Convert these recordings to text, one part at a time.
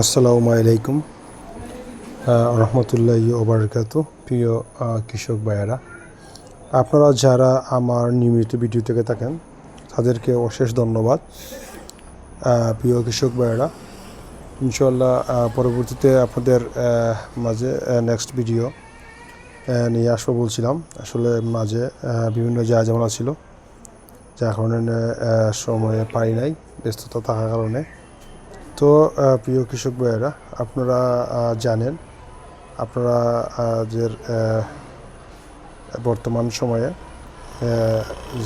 আসসালামু আলাইকুম রহমতুল্লাহ ওবরকাত প্রিয় কৃষক ভাইয়েরা, আপনারা যারা আমার নিয়মিত ভিডিও থেকে থাকেন, তাদেরকে অশেষ ধন্যবাদ। প্রিয় কৃষক ভাইয়েরা ইনশাল্লাহ পরবর্তীতে আপনাদের মাঝে নেক্সট ভিডিও নিয়ে আসব বলছিলাম। আসলে মাঝে বিভিন্ন যা যেমন ছিল, যার কারণে সময়ে পাই নাই, ব্যস্ততা থাকার কারণে। তো প্রিয় কৃষক ভাইয়েরা, আপনারা জানেন, আপনারা যে বর্তমান সময়ে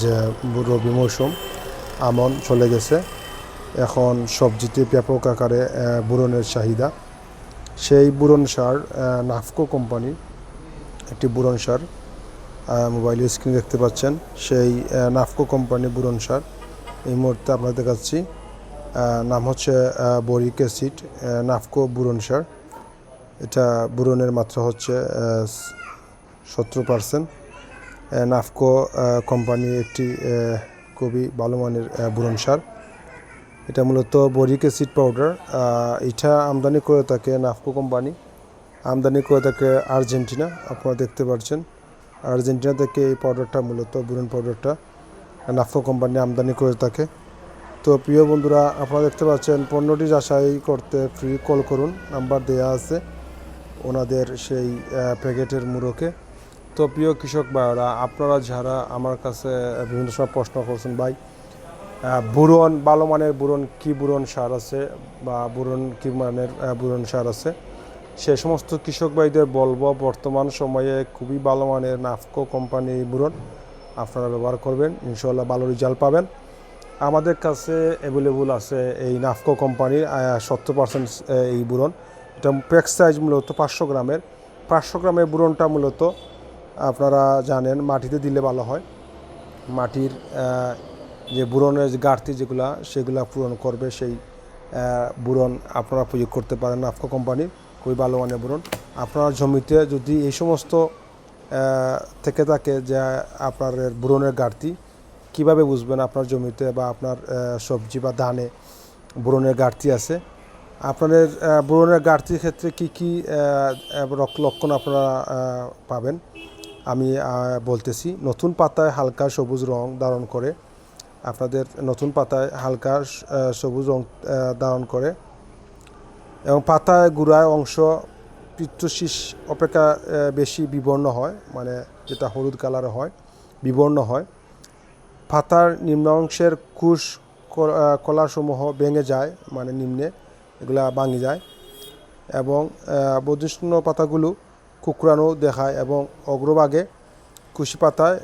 যে রবি মৌসুম, আমন চলে গেছে। এখন সবজিতে ব্যাপক আকারে বুরনের চাহিদা। সেই বুরন সার নাফকো কোম্পানি একটি বুরন সার মোবাইলে স্ক্রিন দেখতে পাচ্ছেন। সেই নাফকো কোম্পানি বুরন সার, এই মুহূর্তে আপনাদের দেখাচ্ছি। নাম হচ্ছে বরিক অ্যাসিড নাফকো বুরন সার। এটা বুরনের মাত্রা হচ্ছে সত্তর পার্সেন্ট। নাফকো কোম্পানি একটি খুবই ভালো মানের বুরন সার। এটা মূলত বরিক অ্যাসিড পাউডার। এটা আমদানি করে থাকে নাফকো কোম্পানি। আমদানি করে থাকে আর্জেন্টিনা, আপনারা দেখতে পাচ্ছেন আর্জেন্টিনা থেকে এই পাউডারটা মূলত বুরন পাউডারটা নাফকো কোম্পানি আমদানি করে থাকে। তো প্রিয় বন্ধুরা, আপনারা দেখতে পাচ্ছেন পণ্যটি যাচাই করতে ফ্রি কল করুন নাম্বার দেয়া আছে ওনাদের সেই প্যাকেটের মুড়োকে। তো প্রিয় কৃষক ভাইরা আপনারা যারা আমার কাছে বিভিন্ন সময় প্রশ্ন করছেন, ভাই বুরন, ভালো মানের বুরন কী বুরন সার আছে বা বুরন কী মানের বুরন সার আছে? সে সমস্ত কৃষক ভাইদের বলব, বর্তমান সময়ে খুবই ভালো মানের নাফকো কোম্পানি বুরন আপনারা ব্যবহার করবেন ইনশাল্লাহ ভালো রেজাল্ট পাবেন। আমাদের কাছে অ্যাভেলেবল আছে এই নাফকো কোম্পানির সত্তর পার্সেন্ট এই বুরন। এটা প্যাক সাইজ মূলত পাঁচশো গ্রামের। পাঁচশো গ্রামের বুরনটা মূলত আপনারা জানেন, মাটিতে দিলে ভালো হয়। মাটির যে বুরনের যে ঘাটতি যেগুলা, সেগুলা পূরণ করবে সেই বুরন আপনারা প্রয়োগ করতে পারেন নাফকো কোম্পানির। খুবই ভালো মানের বুরন। আপনার জমিতে যদি এই সমস্ত থেকে থাকে যে আপনার বুরনের ঘাটতি কীভাবে বুঝবেন আপনার জমিতে বা আপনার সবজি বা ধানে বোরনের ঘাটতি আছে? আপনাদের বোরনের ঘাটতির ক্ষেত্রে কি কি লক্ষণ আপনারা পাবেন? আমি বলতেছি, নতুন পাতায় হালকা সবুজ রং ধারণ করে, আপনাদের নতুন পাতায় হালকা সবুজ রং ধারণ করে এবং পাতায় গুড়ায় অংশ পিত্তশীষ অপেক্ষা বেশি বিবর্ণ হয় মানে যেটা হলুদ কালার হয়, বিবর্ণ হয়। পাতার নিম্ন অংশের কুশ কলাসমূহ ভেঙে যায় মানে নিম্নে এগুলা ভাঙে যায় এবং আহ, পাতাগুলো কুকরানো দেখায় এবং অগ্রভাগে কুশি পাতায়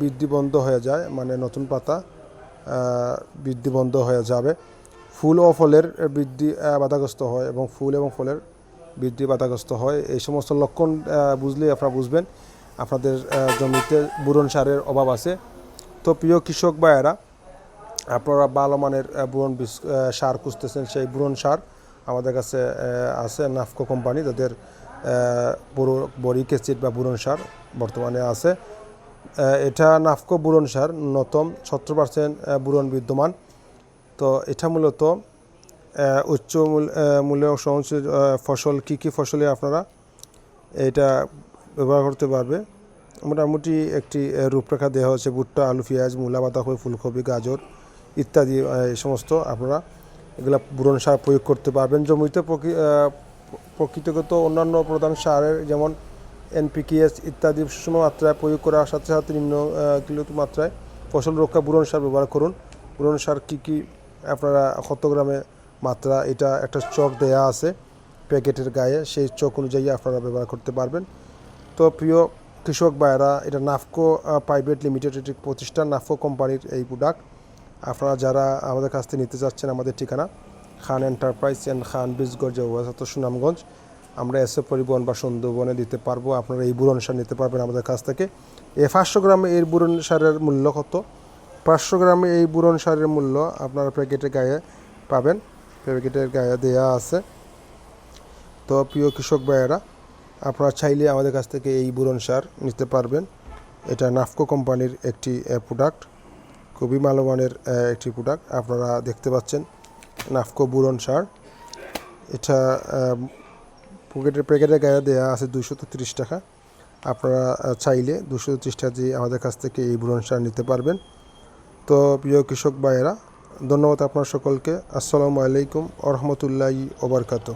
বৃদ্ধি বন্ধ হয়ে যায় মানে নতুন পাতা বৃদ্ধি বন্ধ হয়ে যাবে। ফুল ও ফলের বৃদ্ধি বাধাগ্রস্ত হয় এবং ফুল এবং ফলের বৃদ্ধি বাধাগ্রস্ত হয়। এই সমস্ত লক্ষণ বুঝলে আপনারা বুঝবেন। আপনাদের জমিতে বুরন সারের অভাব আছে। তো প্রিয় কৃষক ভাইয়েরা, আপনারা ভালো মানের বীজ সার খুঁজতেছেন, সেই বুরন সার আমাদের কাছে আছে নাফকো কোম্পানি, তাদের বড় বরিক অ্যাসিড বা বুরন সার বর্তমানে আছে। এটা নাফকো বুরন সার নতম সত্তর পার্সেন্ট বুরন বিদ্যমান। তো এটা মূলত উচ্চ মূল- মূল্য সহনশীল ফসল, কী কী ফসলে আপনারা এটা ব্যবহার করতে পারবে? মোটামুটি একটি রূপরেখা দেওয়া হচ্ছে ভুট্টা, আলু, পেঁয়াজ, মূলা, বাঁধাকপি, ফুলকপি, গাজর ইত্যাদি এই সমস্ত আপনারা এগুলা বুরন সার প্রয়োগ করতে পারবেন। জমিতে প্রকৃ- প্রকৃতিগত অন্যান্য প্রধান সারের যেমন এনপিকেএস ইত্যাদি সুষম মাত্রায় প্রয়োগ করার সাথে সাথে নিম্ন কিলো মাত্রায় ফসল রক্ষা বুরন সার ব্যবহার করুন। বুরন সার কী কী আপনারা কত গ্রামে মাত্রা, এটা একটা চক দেয়া আছে প্যাকেটের গায়ে, সেই চক অনুযায়ী আপনারা ব্যবহার করতে পারবেন। তো প্রিয় কৃষক ভাইয়েরা, এটা নাফকো প্রাইভেট লিমিটেড একটি প্রতিষ্ঠান, নাফকো কোম্পানির এই প্রোডাক্ট আপনারা যারা আমাদের কাছ থেকে নিতে চাচ্ছেন আমাদের ঠিকানা, খান এন্টারপ্রাইজ অ্যান্ড খান বীজগঞ্জ অবস্থিত সুনামগঞ্জ। আমরা এসে পরিবহন বা সুন্দরবনে দিতে পারব, আপনারা এই বুরন সার নিতে পারবেন আমাদের কাছ থেকে। এ পাঁচশো গ্রামে এই বুরন সারের মূল্য কত? পাঁচশো গ্রামে এই বুরন সারের মূল্য আপনারা প্যাকেটের গায়ে পাবেন। প্যাকেটের গায়ে দেয়া আছে। তো প্রিয় কৃষক ভাইয়েরা আপনারা চাইলে আমাদের কাছ থেকে এই বুরন সার নিতে পারবেন। এটা নাফকো কোম্পানির একটি প্রোডাক্ট খুবই আহ, একটি প্রোডাক্ট আপনারা দেখতে পাচ্ছেন নাফকো বুরন সার। এটা পকেটের প্যাকেটের গায়ে দেওয়া আছে দুশো টাকা। আপনারা চাইলে দুশো টাকা দিয়ে আমাদের কাছ থেকে এই বুরন সার নিতে পারবেন। তো প্রিয় কৃষক ভাইয়েরা ধন্যবাদ আপনার সকলকে। আসসালামু আলাইকুম আ রহমতুল্লাহি ওবরকাতু